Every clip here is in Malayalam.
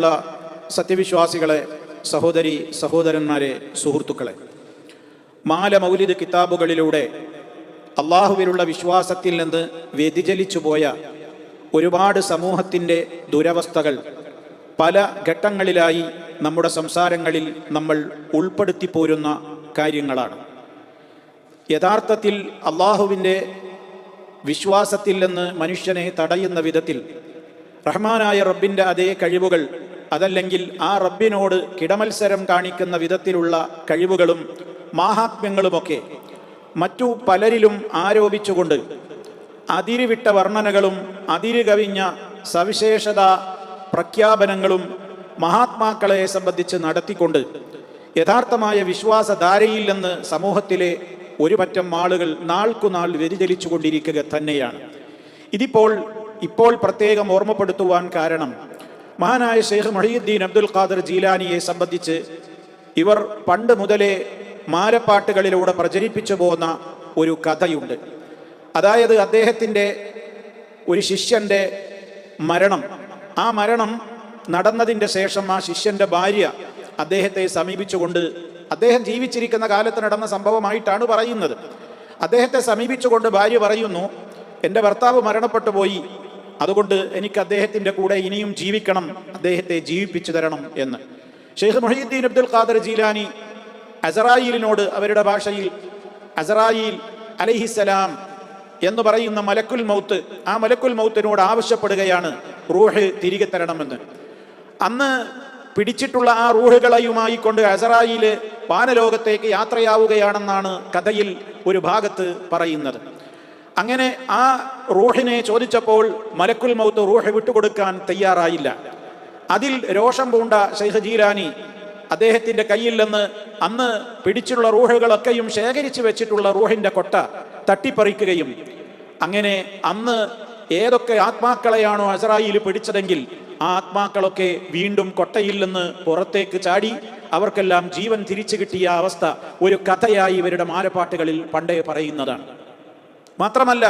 സ്നേഹമുള്ള സത്യവിശ്വാസികളെ സഹോദരി സഹോദരന്മാരെ സുഹൃത്തുക്കളെ മാല മൗലിദ് കിതാബുകളിലൂടെ അള്ളാഹുവിലുള്ള വിശ്വാസത്തിൽ നിന്ന് വ്യതിചലിച്ചു പോയ ഒരുപാട് സമൂഹത്തിന്റെ ദുരവസ്ഥകൾ പല ഘട്ടങ്ങളിലായി നമ്മുടെ സംസാരങ്ങളിൽ നമ്മൾ ഉൾപ്പെടുത്തിപ്പോരുന്ന കാര്യങ്ങളാണ്. യഥാർത്ഥത്തിൽ അള്ളാഹുവിന്റെ വിശ്വാസത്തിൽ നിന്ന് മനുഷ്യനെ തടയുന്ന വിധത്തിൽ റഹ്മാനായ റബ്ബിന്റെ അതേ കഴിവുകൾ അതല്ലെങ്കിൽ ആ റബ്ബിനോട് കിടമത്സരം കാണിക്കുന്ന വിധത്തിലുള്ള കഴിവുകളും മാഹാത്മ്യങ്ങളുമൊക്കെ മറ്റു പലരിലും ആരോപിച്ചുകൊണ്ട് അതിരുവിട്ട വർണനകളും അതിര് കവിഞ്ഞ സവിശേഷത പ്രഖ്യാപനങ്ങളും മഹാത്മാക്കളെ സംബന്ധിച്ച് നടത്തിക്കൊണ്ട് യഥാർത്ഥമായ വിശ്വാസധാരയിൽ നിന്ന് സമൂഹത്തിലെ ഒരുപറ്റം ആളുകൾ നാൾക്കുനാൾ വ്യതിചലിച്ചു കൊണ്ടിരിക്കുക തന്നെയാണ്. ഇതിപ്പോൾ ഇപ്പോൾ പ്രത്യേകം ഓർമ്മപ്പെടുത്തുവാൻ കാരണം മഹാനായ ഷെയ്ഖ് മൊഹീദ്ദീൻ അബ്ദുൽ ഖാദർ ജീലാനിയെ സംബന്ധിച്ച് ഇവർ പണ്ട് മുതലേ മാരപ്പാട്ടുകളിലൂടെ പ്രചരിപ്പിച്ചു പോകുന്ന ഒരു കഥയുണ്ട്. അതായത് അദ്ദേഹത്തിന്റെ ഒരു ശിഷ്യന്റെ മരണം. ആ മരണം നടന്നതിന്റെ ശേഷം ആ ശിഷ്യന്റെ ഭാര്യ അദ്ദേഹത്തെ സമീപിച്ചുകൊണ്ട് അദ്ദേഹം ജീവിച്ചിരിക്കുന്ന കാലത്ത് നടന്ന സംഭവമായിട്ടാണ് പറയുന്നത്. അദ്ദേഹത്തെ സമീപിച്ചുകൊണ്ട് ഭാര്യ പറയുന്നു എന്റെ ഭർത്താവ് മരണപ്പെട്ടു പോയി. അതുകൊണ്ട് എനിക്ക് അദ്ദേഹത്തിന്റെ കൂടെ ഇനിയും ജീവിക്കണം അദ്ദേഹത്തെ ജീവിപ്പിച്ചു തരണം എന്ന്. ഷെയ്ഖ് മൊഹീദ്ദീൻ അബ്ദുൽ ഖാദർ ജീലാനി അസറായിലിനോട് അവരുടെ ഭാഷയിൽ അസറായിൽ അലഹിസലാം എന്ന് പറയുന്ന മലക്കുൽ മൗത്ത് ആ മലക്കുൽ മൗത്തിനോട് ആവശ്യപ്പെടുകയാണ് റൂഹ് തിരികെ തരണമെന്ന്. അന്ന് പിടിച്ചിട്ടുള്ള ആ റൂഹുകളെയുമായി കൊണ്ട് അസറായിൽ വാനലോകത്തേക്ക് യാത്രയാവുകയാണെന്നാണ് കഥയിൽ ഒരു ഭാഗത്ത് പറയുന്നത്. അങ്ങനെ ആ റൂഹിനെ ചോദിച്ചപ്പോൾ മലക്കുൽ മൗത്ത് റൂഹ് വിട്ടുകൊടുക്കാൻ തയ്യാറായില്ല. അതിൽ രോഷം പൂണ്ട ഷെയ്ഖ് ജീലാനി അദ്ദേഹത്തിന്റെ കയ്യിൽ നിന്ന് അന്ന് പിടിച്ചുള്ള റൂഹുകളൊക്കെയും ശേഖരിച്ചു വെച്ചിട്ടുള്ള റൂഹിന്റെ കൊട്ട തട്ടിപ്പറിക്കുകയും അങ്ങനെ അന്ന് ഏതൊക്കെ ആത്മാക്കളെയാണോ അസറായിൽ പിടിച്ചതെങ്കിൽ ആ ആത്മാക്കളൊക്കെ വീണ്ടും കൊട്ടയിൽ നിന്ന് പുറത്തേക്ക് ചാടി അവർക്കെല്ലാം ജീവൻ തിരിച്ചു കിട്ടിയ അവസ്ഥ ഒരു കഥയായി ഇവരുടെ മാലപ്പാട്ടുകളിൽ പണ്ടേ പറയുന്നതാണ്. മാത്രമല്ല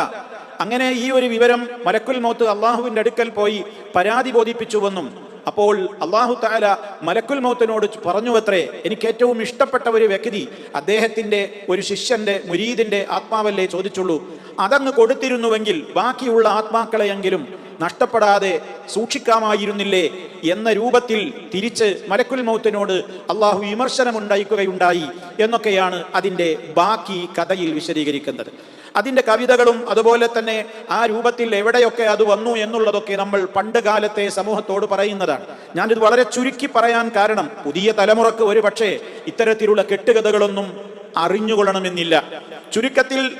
അങ്ങനെ ഈ ഒരു വിവരം മലക്കുൽ മൗത്ത് അള്ളാഹുവിന്റെ അടുക്കൽ പോയി പരാതി ബോധിപ്പിച്ചുവെന്നും അപ്പോൾ അള്ളാഹു താല മലക്കുൽ മൗത്തിനോട് പറഞ്ഞുവത്രേ എനിക്ക് ഏറ്റവും ഇഷ്ടപ്പെട്ട ഒരു വ്യക്തി അദ്ദേഹത്തിന്റെ ഒരു ശിഷ്യന്റെ മുരീദിന്റെ ആത്മാവല്ലേ ചോദിച്ചുള്ളൂ. അതങ്ങ് കൊടുത്തിരുന്നുവെങ്കിൽ ബാക്കിയുള്ള ആത്മാക്കളെയെങ്കിലും നഷ്ടപ്പെടാതെ സൂക്ഷിക്കാമായിരുന്നില്ലേ എന്ന രൂപത്തിൽ തിരിച്ച് മലക്കുൽ മൗത്തിനോട് അള്ളാഹു വിമർശനമുണ്ടായിക്കുകയുണ്ടായി എന്നൊക്കെയാണ് അതിന്റെ ബാക്കി കഥയിൽ വിശദീകരിക്കുന്നത്. അതിന്റെ കവിതകളും അതുപോലെ തന്നെ ആ രൂപത്തിൽ എവിടെയൊക്കെ അത് വന്നു എന്നുള്ളതൊക്കെ നമ്മൾ പണ്ട് കാലത്തെ സമൂഹത്തോട് പറയുന്നതാണ്. ഞാനിത് വളരെ ചുരുക്കി പറയാൻ കാരണം പുതിയ തലമുറയ്ക്ക് ഒരു പക്ഷേ ഇത്തരത്തിലുള്ള കെട്ടുകഥകളൊന്നും അറിഞ്ഞുകൊള്ളണമെന്നില്ല. ചുരുക്കത്തിൽ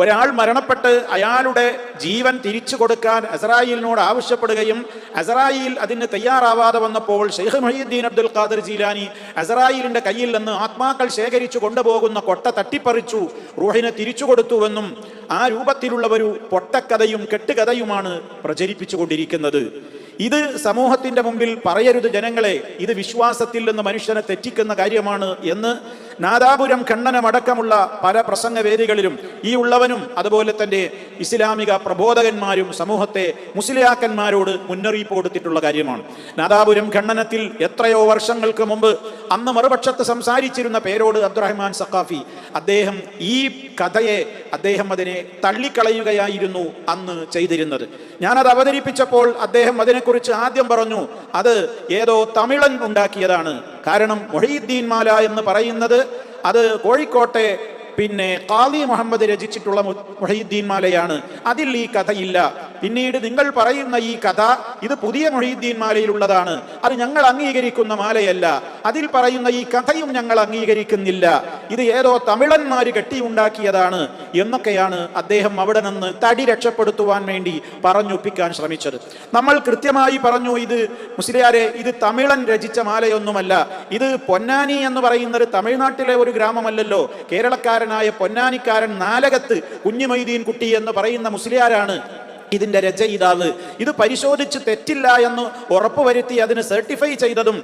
ഒരാൾ മരണപ്പെട്ട് അയാളുടെ ജീവൻ തിരിച്ചു കൊടുക്കാൻ അസറായിലിനോട് ആവശ്യപ്പെടുകയും അസറായിൽ അതിന് തയ്യാറാവാതെ വന്നപ്പോൾ ഷെയ്ഖ് മൊഹീദ്ദീൻ അബ്ദുൽ ഖാദർ ജീലാനി അസറായിലിന്റെ കയ്യിൽ നിന്ന് ആത്മാക്കൾ ശേഖരിച്ചു കൊണ്ടുപോകുന്ന കൊട്ട തട്ടിപ്പറിച്ചു റൂഹിനെ തിരിച്ചു കൊടുത്തുവെന്നും ആ രൂപത്തിലുള്ള ഒരു പൊട്ടക്കഥയും കെട്ടുകഥയുമാണ് പ്രചരിപ്പിച്ചുകൊണ്ടിരിക്കുന്നത്. ഇത് സമൂഹത്തിന്റെ മുമ്പിൽ പറയരുത് ജനങ്ങളെ. ഇത് വിശ്വാസത്തിൽ നിന്ന് മനുഷ്യനെ തെറ്റിക്കുന്ന കാര്യമാണ് എന്ന് നാദാപുരം ഖണ്ഡനമടക്കമുള്ള പല പ്രസംഗവേദികളിലും ഈ ഉള്ളവനും അതുപോലെ തന്നെ ഇസ്ലാമിക പ്രബോധകന്മാരും സമൂഹത്തെ മുസ്ലിയാക്കന്മാരോട് മുന്നറിയിപ്പ് കൊടുത്തിട്ടുള്ള കാര്യമാണ്. നാദാപുരം ഖണ്ഡനത്തിൽ എത്രയോ വർഷങ്ങൾക്ക് മുമ്പ് അന്ന് മറുപക്ഷത്ത് സംസാരിച്ചിരുന്ന പേരോട് അബ്ദുറഹ്മാൻ സഖാഫി അദ്ദേഹം ഈ കഥയെ അദ്ദേഹം അതിനെ തള്ളിക്കളയുകയായിരുന്നു അന്ന് ചെയ്തിരുന്നത്. ഞാനത് അവതരിപ്പിച്ചപ്പോൾ അദ്ദേഹം അതിനെക്കുറിച്ച് ആദ്യം പറഞ്ഞു അത് ഏതോ തമിഴൻ ഉണ്ടാക്കിയതാണ്. കാരണം മൊഹീദ്ദീൻ മാല എന്ന് പറയുന്നത് അത് കോഴിക്കോട്ടെ പിന്നെ കാലി മുഹമ്മദ് രചിച്ചിട്ടുള്ള മൊഹീദ്ദീൻ മാലയാണ്. അതിൽ ഈ കഥയില്ല. പിന്നീട് നിങ്ങൾ പറയുന്ന ഈ കഥ ഇത് പുതിയ മുഹീദ്ദീൻ മാലയിലുള്ളതാണ്. അത് ഞങ്ങൾ അംഗീകരിക്കുന്ന മാലയല്ല. അതിൽ പറയുന്ന ഈ കഥയും ഞങ്ങൾ അംഗീകരിക്കുന്നില്ല. ഇത് ഏതോ തമിഴന്മാര് കെട്ടിയുണ്ടാക്കിയതാണ് എന്നൊക്കെയാണ് അദ്ദേഹം അവിടെ നിന്ന് തടി രക്ഷപ്പെടുത്തുവാൻ വേണ്ടി പറഞ്ഞൊപ്പിക്കാൻ ശ്രമിച്ചത്. നമ്മൾ കൃത്യമായി പറഞ്ഞു ഇത് മുസ്ലിയാരെ ഇത് തമിഴൻ രചിച്ച മാലയൊന്നുമല്ല. ഇത് പൊന്നാനി എന്ന് പറയുന്ന ഒരു തമിഴ്നാട്ടിലെ ഒരു ഗ്രാമമല്ലല്ലോ. കേരളക്കാരനായ പൊന്നാനിക്കാരൻ നാലകത്ത് കുഞ്ഞുമൈദീൻ കുട്ടി എന്ന് പറയുന്ന മുസ്ലിയാരാണ്. ഇതിന്റെ രചയിതാവ്. ഇത് പരിശോധിച്ച് തെറ്റില്ല എന്ന് ഉറപ്പുവരുത്തി അതിന് സർട്ടിഫൈ ചെയ്തതും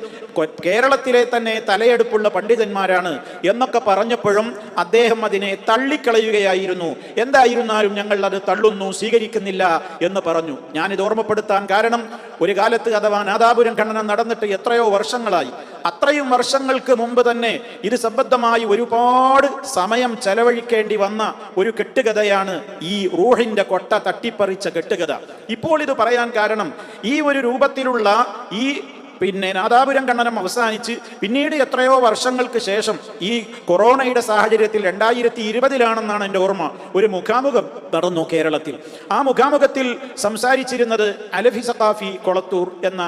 കേരളത്തിലെ തന്നെ തലയെടുപ്പുള്ള പണ്ഡിതന്മാരാണ് എന്നൊക്കെ പറഞ്ഞപ്പോഴും അദ്ദേഹം അതിനെ തള്ളിക്കളയുകയായിരുന്നു. എന്തായിരുന്നാലും ഞങ്ങൾ അത് തള്ളുന്നു സ്വീകരിക്കുന്നില്ല എന്ന് പറഞ്ഞു. ഞാനിത് ഓർമ്മപ്പെടുത്താൻ കാരണം ഒരു കാലത്ത് അഥവാ നാദാപുരം ഖണ്ഡനം നടന്നിട്ട് എത്രയോ വർഷങ്ങളായി. അത്രയും വർഷങ്ങൾക്ക് മുമ്പ് തന്നെ ഇത് സംബന്ധമായി ഒരുപാട് സമയം ചെലവഴിക്കേണ്ടി വന്ന ഒരു കെട്ടുകഥയാണ് ഈ റൂഹിന്റെ കൊട്ട തട്ടിപ്പറിച്ച കെട്ടുകഥ. ഇപ്പോൾ ഇത് പറയാൻ കാരണം ഈ ഒരു രൂപത്തിലുള്ള ഈ പിന്നെ നാദാപുരം ഖണ്ഡനം അവസാനിച്ച് പിന്നീട് എത്രയോ വർഷങ്ങൾക്ക് ശേഷം ഈ കൊറോണയുടെ സാഹചര്യത്തിൽ രണ്ടായിരത്തി ഇരുപതിലാണെന്നാണ് എന്റെ ഓർമ്മ. ഒരു മുഖാമുഖം നടന്നു കേരളത്തിൽ. ആ മുഖാമുഖത്തിൽ സംസാരിച്ചിരുന്നത് അലഫി സഖാഫി കൊളത്തൂർ എന്ന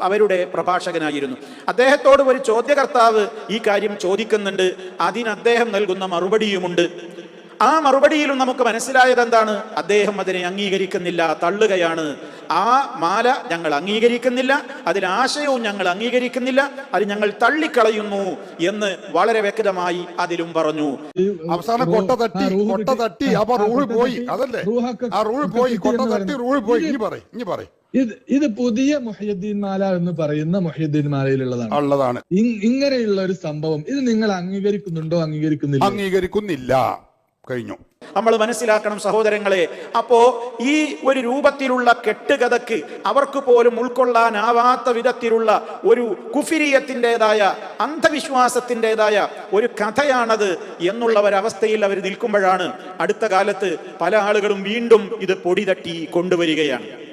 അവരുടെ പ്രഭാഷകനായിരുന്നു. അദ്ദേഹത്തോട് ഒരു ചോദ്യകർത്താവ് ഈ കാര്യം ചോദിക്കുന്നുണ്ട്. അതിന് അദ്ദേഹം നൽകുന്ന മറുപടിയുമുണ്ട്. ആ മറുപടിയിലും നമുക്ക് മനസ്സിലായത് എന്താണ്? അദ്ദേഹം അതിനെ അംഗീകരിക്കുന്നില്ല തള്ളുകയാണ്. ആ മാല ഞങ്ങൾ അംഗീകരിക്കുന്നില്ല അതിന് ആശയവും ഞങ്ങൾ അംഗീകരിക്കുന്നില്ല അത് ഞങ്ങൾ തള്ളിക്കളയുന്നു എന്ന് വളരെ വ്യക്തമായി അതിലും പറഞ്ഞു. അവസാനം കൊട്ട തട്ടി കൊട്ട തട്ടി അപ്പൊ റൂഹ് പോയി അതല്ലേ? ആ റൂഹ് പോയി കൊട്ട തട്ടി റൂഹ് പോയി. ഇനി പറയും ഇനി പറയും. ഇത് ഇത് പുതിയ മൊഹീദ്ദീൻ മാല എന്ന് പറയുന്ന മൊഹീദ്ദീൻ മാലയിലുള്ളതാണ്. ഉള്ളതാണ്. ഇങ്ങനെയുള്ള ഒരു സംഭവം ഇത് നിങ്ങൾ അംഗീകരിക്കുന്നുണ്ടോ അംഗീകരിക്കുന്നില്ല? അംഗീകരിക്കുന്നില്ല. കഴിഞ്ഞു. നമ്മൾ മനസ്സിലാക്കണം സഹോദരങ്ങളെ അപ്പോ ഈ ഒരു രൂപത്തിലുള്ള കെട്ടുകഥക്ക് അവർക്ക് പോലും ഉൾക്കൊള്ളാനാവാത്ത വിധത്തിലുള്ള ഒരു കുഫിരിയത്തിന്റെതായ അന്ധവിശ്വാസത്തിന്റെതായ ഒരു കഥയാണത് എന്നുള്ള ഒരവസ്ഥയിൽ അവർ നിൽക്കുമ്പോഴാണ് അടുത്ത കാലത്ത് പല ആളുകളും വീണ്ടും ഇത് പൊടി തട്ടി കൊണ്ടുവരികയാണ്.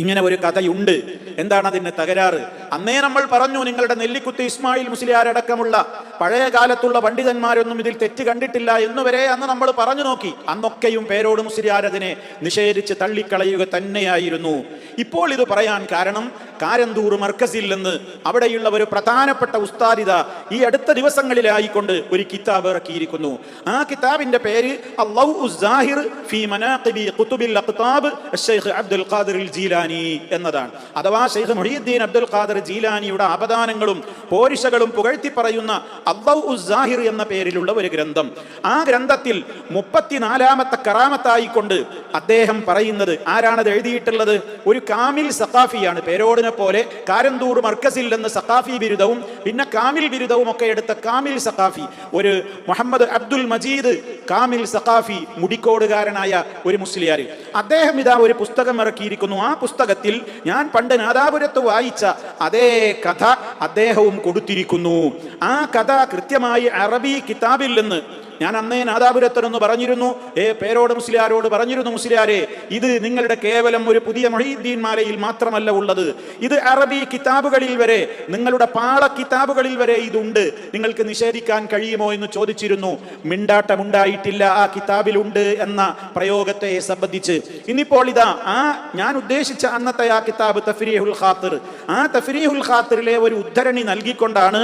ഇങ്ങനെ ഒരു കഥയുണ്ട്. എന്താണ് അതിന് തകരാറ്? അന്നേ നമ്മൾ പറഞ്ഞു നിങ്ങളുടെ നെല്ലിക്കുത്ത് ഇസ്മായിൽ മുസ്ലിയാരടക്കമുള്ള പഴയ കാലത്തുള്ള പണ്ഡിതന്മാരൊന്നും ഇതിൽ തെറ്റ് കണ്ടിട്ടില്ല എന്നുവരെ അന്ന് നമ്മൾ പറഞ്ഞു നോക്കി. അന്നൊക്കെയും പേരോട് മുസ്ലിയാരതിനെ നിഷേധിച്ച് തള്ളിക്കളയുക തന്നെയായിരുന്നു. ഇപ്പോൾ ഇത് പറയാൻ കാരണം കാരന്തൂർ മർക്കസിൽ നിന്ന് അവിടെയുള്ള ഒരു പ്രധാനപ്പെട്ട ഉസ്താദിത ഈ അടുത്ത ദിവസങ്ങളിലായിക്കൊണ്ട് ഒരു കിതാബ് ഇറക്കിയിരിക്കുന്നു. ആ കിതാബിന്റെ പേര് അബ്ദുൽ ഖാദിർ ജീലാനി എന്നതാണ്. അഥവാ ഷെയ്ഖ് മുഹിയുദ്ദീൻ അബ്ദുൽ ഖാദർ ജീലാനിയുടെ അപദാനങ്ങളും പോരിഷകളും പുകഴ്ത്തി പറയുന്ന അള്ളൗ എന്ന പേരിലുള്ള ഒരു ഗ്രന്ഥം. ആ ഗ്രന്ഥത്തിൽ മുപ്പത്തിനാലാമത്തെ കറാമത്തായിക്കൊണ്ട് അദ്ദേഹം പറയുന്നത് ആരാണത് എഴുതിയിട്ടുള്ളത്? ഒരു കാമിൽ സഖാഫിയാണ്. പേരോടിനെ പോലെ കാരന്തൂർ മർക്കസിൽ നിന്ന് സഖാഫി ബിരുദവും പിന്നെ കാമിൽ ബിരുദവും ഒക്കെ എടുത്ത കാമിൽ സഖാഫി. ഒരു മുഹമ്മദ് അബ്ദുൽ മജീദ് കാമിൽ സഖാഫി മുടിക്കോടുകാരനായ ഒരു മുസ്ലിയാർ അദ്ദേഹം ഇതാ ഒരു പുസ്തകം ഇറക്കിയിരിക്കുന്നു. ആ പുസ്തകത്തിൽ ഞാൻ പണ്ട് നാദാപുരത്ത് വായിച്ച അതേ കഥ അദ്ദേഹവും കൊടുത്തിരിക്കുന്നു. ആ കഥ കൃത്യമായി അറബി കിതാബിൽ നിന്ന് ഞാൻ അന്നേ നാദാപുരത്തനെന്ന് പറഞ്ഞിരുന്നു. ഏ പേരോട് മുസ്ലിയാരോട് പറഞ്ഞിരുന്നു മുസ്ലിയാരെ ഇത് നിങ്ങളുടെ കേവലം ഒരു പുതിയ മൊഹീദ്ദീൻ മാലയിൽ മാത്രമല്ല ഉള്ളത്. ഇത് അറബി കിതാബുകളിൽ വരെ നിങ്ങളുടെ പാള കിതാബുകളിൽ വരെ ഇതുണ്ട്. നിങ്ങൾക്ക് നിഷേധിക്കാൻ കഴിയുമോ എന്ന് ചോദിച്ചിരുന്നു. മിണ്ടാട്ടമുണ്ടായിട്ടില്ല ആ കിതാബിലുണ്ട് എന്ന പ്രയോഗത്തെ സംബന്ധിച്ച്. ഇനിയിപ്പോൾ ഇതാ ആ ഞാൻ ഉദ്ദേശിച്ച അന്നത്തെ ആ കിതാബ് തഫ്രീഹുൽ ഖാത്തിർ. ആ തഫ്രീഹുൽ ഖാത്തിറിലെ ഒരു ഉദ്ധരണി നൽകിക്കൊണ്ടാണ്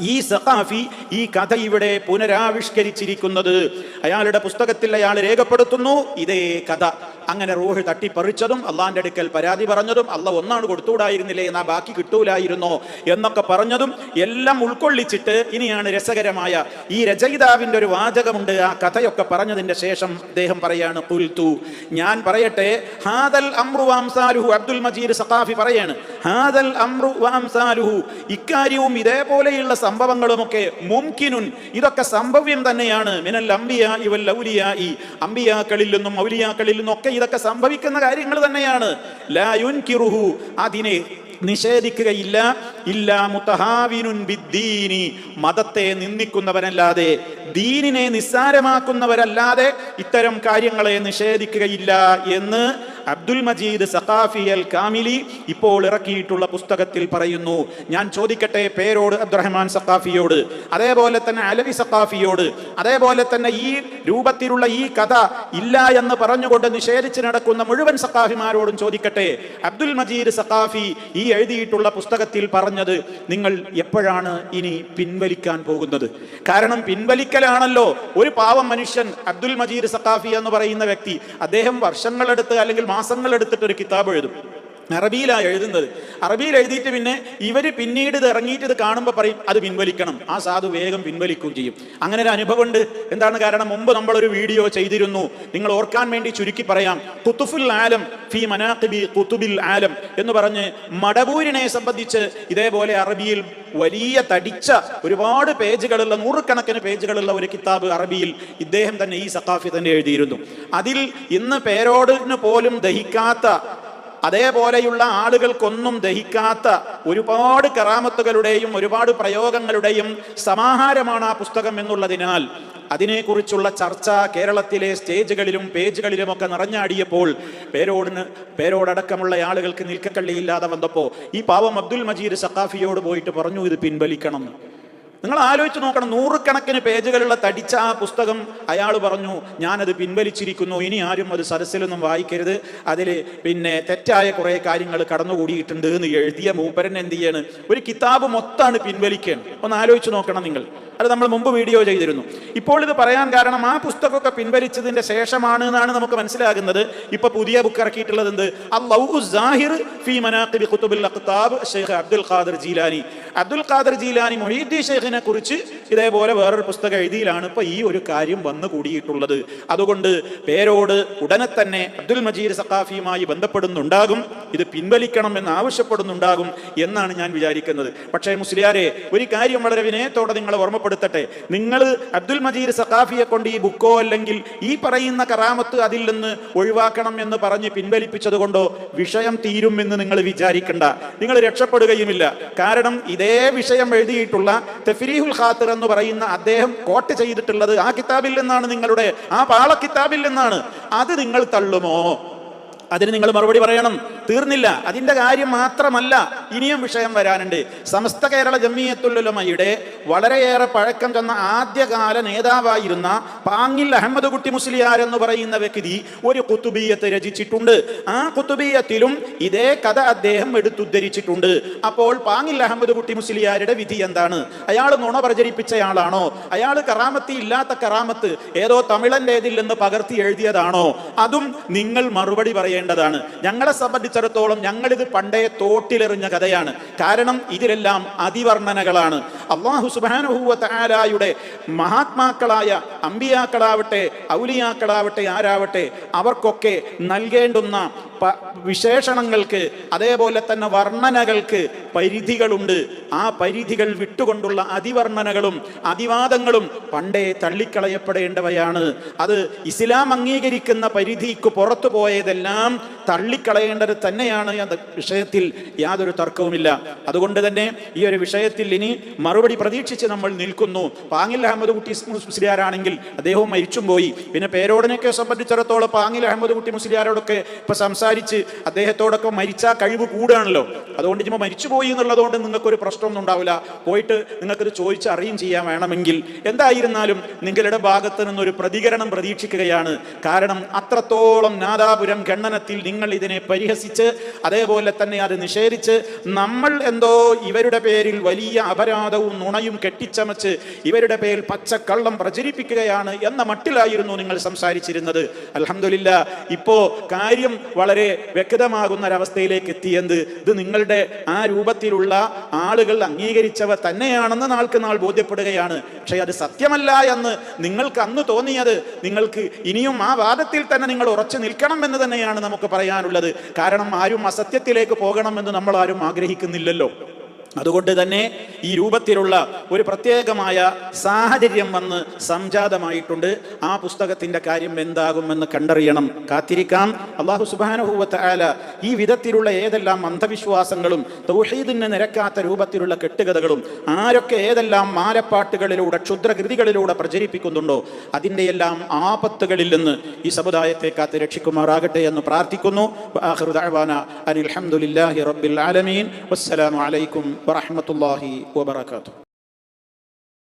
ഈ സഖാഫി ഈ കഥ ഇവിടെ പുനരാവിഷ്കരിച്ചിരിക്കുന്നത്. അയാളുടെ പുസ്തകത്തിൽ അയാൾ രേഖപ്പെടുത്തുന്നു ഇതേ കഥ. അങ്ങനെ റൂഹ് തട്ടിപ്പറിച്ചതും അള്ളാന്റെ അടുക്കൽ പരാതി പറഞ്ഞതും അള്ള ഒന്നാണ് കൊടുത്തുകൂടായിരുന്നില്ലേ എന്നാ ബാക്കി കിട്ടൂലായിരുന്നോ എന്നൊക്കെ പറഞ്ഞതും എല്ലാം ഉൾക്കൊള്ളിച്ചിട്ട് ഇനിയാണ് രസകരമായ ഈ രചയിതാവിന്റെ ഒരു വാചകമുണ്ട് ആ കഥയൊക്കെ പറഞ്ഞതിന്റെ ശേഷം അദ്ദേഹം പറയാണ് പുൽത്തു ഞാൻ പറയട്ടെ ഹാദൽ അമ്രു വാംസാലുഹു അബ്ദുൽ മജീദ് സഖാഫി പറയാണ് ഹാദൽ അമ്രു വാംസാലുഹു ഇക്കാര്യവും ഇതേപോലെയുള്ള സംഭവങ്ങളുമൊക്കെ മുംകിനുൻ. ഇതൊക്കെ സംഭവ്യം തന്നെയാണ്. മിനൽ അംബിയ ഇവൽ ഔലിയായി അംബിയാക്കളിൽ നിന്നും ഔലിയാക്കളിൽ നിന്നും ഒക്കെ ഇതൊക്കെ സംഭവിക്കുന്ന കാര്യങ്ങൾ തന്നെയാണ്. ലായുൻ കിറുഹു അതിനെ നിഷേധിക്കുകയില്ല. ഇല്ല മുത്തഹാവിനുൻ ബിദ്ദീനി മതത്തെ നിന്ദിക്കുന്നവരല്ലാതെ ദീനിനെ നിസ്സാരമാക്കുന്നവരല്ലാതെ ഇത്തരം കാര്യങ്ങളെ നിഷേധിക്കുകയില്ല എന്ന് അബ്ദുൽ മജീദ് സഖാഫി അൽ കാമിലി ഇപ്പോൾ ഇറക്കിയിട്ടുള്ള പുസ്തകത്തിൽ പറയുന്നു ഞാൻ ചോദിക്കട്ടെ പേരോട് അബ്ദുറഹ്മാൻ സഖാഫിയോട് അതേപോലെ തന്നെ അലവി സഖാഫിയോട് അതേപോലെ തന്നെ ഈ രൂപത്തിലുള്ള ഈ കഥ ഇല്ല എന്ന് പറഞ്ഞുകൊണ്ട് നിഷേധിച്ച് നടക്കുന്ന മുഴുവൻ സഖാഫിമാരോടും ചോദിക്കട്ടെ. അബ്ദുൽ മജീദ് സഖാഫി ഈ എഴുതിയിട്ടുള്ള പുസ്തകത്തിൽ പറഞ്ഞത് നിങ്ങൾ എപ്പോഴാണ് ഇനി പിൻവലിക്കാൻ പോകുന്നത്? കാരണം പിൻവലിക്കലാണല്ലോ ഒരു പാവം മനുഷ്യൻ അബ്ദുൽ മജീദ് സഖാഫി എന്ന് പറയുന്ന വ്യക്തി അദ്ദേഹം വർഷങ്ങളെടുത്ത് അല്ലെങ്കിൽ മാസങ്ങളെടുത്തിട്ട് ഒരു കിതാബ് എഴുതും. അറബിയിലാണ് എഴുതുന്നത്. അറബിയിൽ എഴുതിയിട്ട് പിന്നെ ഇവർ പിന്നീട് ഇത് ഇറങ്ങിയിട്ട് ഇത് കാണുമ്പോൾ പറയും അത് പിൻവലിക്കണം. ആ സാധു വേഗം പിൻവലിക്കുകയും ചെയ്യും. അങ്ങനെ ഒരു അനുഭവമുണ്ട് എന്താണ് കാരണം? മുമ്പ് നമ്മളൊരു വീഡിയോ ചെയ്തിരുന്നു. നിങ്ങൾ ഓർക്കാൻ വേണ്ടി ചുരുക്കി പറയാം. കുത്തുഫുൽ ആലം ഫി മനാഖിബി കുത്തുബിൽ ആലം എന്ന് പറഞ്ഞ് മടവൂരിനെ സംബന്ധിച്ച് ഇതേപോലെ അറബിയിൽ വലിയ തടിച്ച ഒരുപാട് പേജുകളുള്ള നൂറുകണക്കിന് പേജുകളുള്ള ഒരു കിതാബ് അറബിയിൽ ഇദ്ദേഹം തന്നെ ഈ സഖാഫി തന്നെ എഴുതിയിരുന്നു. അതിൽ ഇന്ന് പേരോടിന് പോലും ദഹിക്കാത്ത അതേപോലെയുള്ള ആളുകൾക്കൊന്നും ദഹിക്കാത്ത ഒരുപാട് കറാമത്തുകളുടെയും ഒരുപാട് പ്രയോഗങ്ങളുടെയും സമാഹാരമാണ് ആ പുസ്തകം എന്നുള്ളതിനാൽ അതിനെക്കുറിച്ചുള്ള ചർച്ച കേരളത്തിലെ സ്റ്റേജുകളിലും പേജുകളിലുമൊക്കെ നിറഞ്ഞാടിയപ്പോൾ പേരോടിന് പേരോടക്കമുള്ള ആളുകൾക്ക് നിൽക്കക്കള്ളിയില്ലാതെ വന്നപ്പോൾ ഈ പാവം അബ്ദുൽ മജീദ് സഖാഫിയോട് പോയിട്ട് പറഞ്ഞു ഇത് പിൻവലിക്കണം. നിങ്ങൾ ആലോചിച്ച് നോക്കണം നൂറുകണക്കിന് പേജുകളുള്ള തടിച്ച ആ പുസ്തകം അയാൾ പറഞ്ഞു ഞാനത് പിൻവലിച്ചിരിക്കുന്നു ഇനി ആരും അത് സദസ്സിലൊന്നും വായിക്കരുത്. അതിൽ പിന്നെ തെറ്റായ കുറേ കാര്യങ്ങൾ കടന്നുകൂടിയിട്ടുണ്ട് എന്ന് എഴുതിയ മൂപ്പരൻ എന്ത് ചെയ്യാണ്? ഒരു കിതാബ് മൊത്തമാണ് പിൻവലിക്കുകയാണ്. ഒന്ന് ആലോചിച്ച് നോക്കണം നിങ്ങൾ. അത് നമ്മൾ മുമ്പ് വീഡിയോ ചെയ്തിരുന്നു. ഇപ്പോൾ ഇത് പറയാൻ കാരണം ആ പുസ്തകമൊക്കെ പിൻവലിച്ചതിന്റെ ശേഷമാണ് എന്നാണ് നമുക്ക് മനസ്സിലാകുന്നത്. ഇപ്പൊ പുതിയ ബുക്ക് ഇറക്കിയിട്ടുള്ളത് എന്ത്? അബ്ദുൽ ഖാദർ ജീലാനി. അബ്ദുൽ ഖാദർ ജീലാനി മൊഹീദ്ദീൻ ഷെയ്ഖിനെ കുറിച്ച് ഇതേപോലെ വേറൊരു പുസ്തക എഴുതിയിലാണ് ഇപ്പൊ ഈ ഒരു കാര്യം വന്നു കൂടിയിട്ടുള്ളത്. അതുകൊണ്ട് പേരോട് ഉടനെ തന്നെ അബ്ദുൽ മജീദ് സഖാഫിയുമായി ബന്ധപ്പെടുന്നുണ്ടാകും. ഇത് പിൻവലിക്കണം എന്ന് ആവശ്യപ്പെടുന്നുണ്ടാകും എന്നാണ് ഞാൻ വിചാരിക്കുന്നത്. പക്ഷേ മുസ്ലിയാരെ ഒരു കാര്യം വളരെ വിനയത്തോടെ നിങ്ങൾ ഓർമ്മപ്പെടുത്തട്ടെ നിങ്ങൾ അബ്ദുൽ മജീദ് സഖാഫിയെ കൊണ്ട് ഈ ബുക്കോ അല്ലെങ്കിൽ ഈ പറയുന്ന കറാമത്ത് അതിൽ നിന്ന് ഒഴിവാക്കണം എന്ന് പറഞ്ഞ് പിൻവലിപ്പിച്ചത് വിഷയം തീരും എന്ന് നിങ്ങൾ വിചാരിക്കണ്ട. നിങ്ങൾ രക്ഷപ്പെടുകയുമില്ല. കാരണം ഇതേ വിഷയം എഴുതിയിട്ടുള്ള തെഫിരീഹുൽ ഖാത്തിർ എന്ന് പറയുന്ന അദ്ദേഹം കോട്ട് ചെയ്തിട്ടുള്ളത് ആ കിതാബിൽ നിന്നാണ് നിങ്ങളുടെ ആ പാള കിതാബിൽ നിന്നാണ്. അത് നിങ്ങൾ തള്ളുമോ? അതിന് നിങ്ങൾ മറുപടി പറയണം. തീർന്നില്ല. അതിന്റെ കാര്യം മാത്രമല്ല ഇനിയും വിഷയം വരാനുണ്ട്. സമസ്ത കേരള ജമ്മിയത്തുല്ലുലമയുടെ വളരെയേറെ പഴക്കം ചെന്ന ആദ്യകാല നേതാവായിരുന്ന പാങ്ങിൽ അഹമ്മദ് കുട്ടി മുസ്ലിയാർ എന്ന് പറയുന്ന വ്യക്തി ഒരു കുത്തുബീയത്ത് രചിച്ചിട്ടുണ്ട്. ആ കുത്തുബീയത്തിലും ഇതേ കഥ അദ്ദേഹം എടുത്തുദ്ധരിച്ചിട്ടുണ്ട്. അപ്പോൾ പാങ്ങിൽ അഹമ്മദ് കുട്ടി മുസ്ലിയാരുടെ വിധി എന്താണ്? അയാൾ നുണ പ്രചരിപ്പിച്ചയാളാണോ? അയാൾ കറാമത്തി ഇല്ലാത്ത കറാമത്ത് ഏതോ തമിഴന്റെതിൽ നിന്ന് പകർത്തി എഴുതിയതാണോ? അതും നിങ്ങൾ മറുപടി പറയേണ്ടതാണ് ഞങ്ങളെ സംബന്ധിച്ചിടത്തോളം ഞങ്ങളിത് പണ്ടേ തോട്ടിലെറിഞ്ഞ കഥയാണ്. കാരണം ഇതിലെല്ലാം അതിവർണനകളാണ്. അള്ളാഹു സുബാനുഹൂവ താലായുടെ മഹാത്മാക്കളായ അമ്പിയാക്കളാവട്ടെ ഔലിയാക്കളാവട്ടെ ആരാവട്ടെ അവർക്കൊക്കെ നൽകേണ്ടുന്ന വിശേഷണങ്ങൾക്ക് അതേപോലെ തന്നെ വർണനകൾക്ക് പരിധികളുണ്ട്. ആ പരിധികൾ വിട്ടുകൊണ്ടുള്ള അതിവർണനകളും അതിവാദങ്ങളും പണ്ടേ തള്ളിക്കളയപ്പെടേണ്ടവയാണ്. അത് ഇസ്ലാം അംഗീകരിക്കുന്ന പരിധിക്ക് പുറത്തു പോയതെല്ലാം തള്ളിക്കളയേണ്ടത് തന്നെയാണ് എന്ന വിഷയത്തിൽ യാതൊരു തർക്കവുമില്ല. അതുകൊണ്ട് തന്നെ ഈ ഒരു വിഷയത്തിൽ ഇനി മറുപടി പ്രതീക്ഷിച്ച് നമ്മൾ നിൽക്കുന്നു. പാങ്ങിൽ അഹമ്മദ് കുട്ടി മുസ്ലിയാരാണെങ്കിൽ അദ്ദേഹവും മരിച്ചും പോയി. പിന്നെ പേരോടനെയൊക്കെ സംബന്ധിച്ചിടത്തോളം പാങ്ങിൽ അഹമ്മദ് കുട്ടി മുസ്ലിയാരോടൊക്കെ ഇപ്പൊ സംസാരിച്ച് അദ്ദേഹത്തോടൊക്കെ മരിച്ച കഴിവ് കൂടുകയാണല്ലോ അതുകൊണ്ട് ഇനിയിപ്പോൾ മരിച്ചുപോയി എന്നുള്ളതുകൊണ്ട് നിങ്ങൾക്കൊരു പ്രശ്നമൊന്നും ഉണ്ടാവില്ല. പോയിട്ട് നിങ്ങൾക്കത് ചോദിച്ച് അറിയും ചെയ്യാൻ വേണമെങ്കിൽ എന്തായിരുന്നാലും നിങ്ങളുടെ ഭാഗത്ത് നിന്നൊരു പ്രതികരണം പ്രതീക്ഷിക്കുകയാണ്. കാരണം അത്രത്തോളം നാദാപുരം ഖണ്ഡനത്തിൽ നിങ്ങൾ ഇതിനെ പരിഹസിച്ച് അതേപോലെ തന്നെ അത് നിഷേധിച്ച് നമ്മൾ എന്തോ ഇവരുടെ പേരിൽ വലിയ അപരാധവും നുണയും കെട്ടിച്ചമച്ച് ഇവരുടെ പേരിൽ പച്ചക്കള്ളം പ്രചരിപ്പിക്കുകയാണ് എന്ന മട്ടിലായിരുന്നു നിങ്ങൾ സംസാരിച്ചിരുന്നത്. അലഹമില്ല ഇപ്പോ കാര്യം വളരെ വ്യക്തമാകുന്ന ഒരവസ്ഥയിലേക്ക് എത്തിയത് ഇത് നിങ്ങളുടെ ആ രൂപത്തിലുള്ള ആളുകൾ അംഗീകരിച്ചവ തന്നെയാണെന്ന് നാൾക്ക് നാൾ ബോധ്യപ്പെടുകയാണ്. പക്ഷേ അത് സത്യമല്ല എന്ന് നിങ്ങൾക്ക് അന്ന് തോന്നിയത് നിങ്ങൾക്ക് ഇനിയും ആ വാദത്തിൽ തന്നെ നിങ്ങൾ ഉറച്ചു നിൽക്കണം എന്ന് തന്നെയാണ് നമുക്ക് പറയാനുള്ളത്. കാരണം ആരും അസത്യത്തിലേക്ക് പോകണമെന്ന് നമ്മൾ ആരും ആഗ്രഹിക്കുന്നില്ലല്ലോ. അതുകൊണ്ട് തന്നെ ഈ രൂപത്തിലുള്ള ഒരു പ്രത്യേകമായ സാഹചര്യം വന്ന് സംജാതമായിട്ടുണ്ട്. ആ പുസ്തകത്തിന്റെ കാര്യം എന്താകുമെന്ന് കണ്ടറിയണം. കാത്തിരിക്കാം. അള്ളാഹു സുബാനുഭൂവത്ത് ആല ഈ വിധത്തിലുള്ള ഏതെല്ലാം അന്ധവിശ്വാസങ്ങളും തൗഹീദിന് നിരക്കാത്ത രൂപത്തിലുള്ള കെട്ടുകഥകളും ആരൊക്കെ ഏതെല്ലാം മാലപ്പാട്ടുകളിലൂടെ ക്ഷുദ്രകൃതികളിലൂടെ പ്രചരിപ്പിക്കുന്നുണ്ടോ അതിന്റെ എല്ലാം ആപത്തുകളിൽ നിന്ന് ഈ സമുദായത്തെ കാത്ത് രക്ഷിക്കുമാറാകട്ടെ എന്ന് പ്രാർത്ഥിക്കുന്നു. അനിൽ ഹംദുലില്ലാഹി റബ്ബിൽ ആലമീൻ. വസ്സലാമു ورحمة الله وبركاته.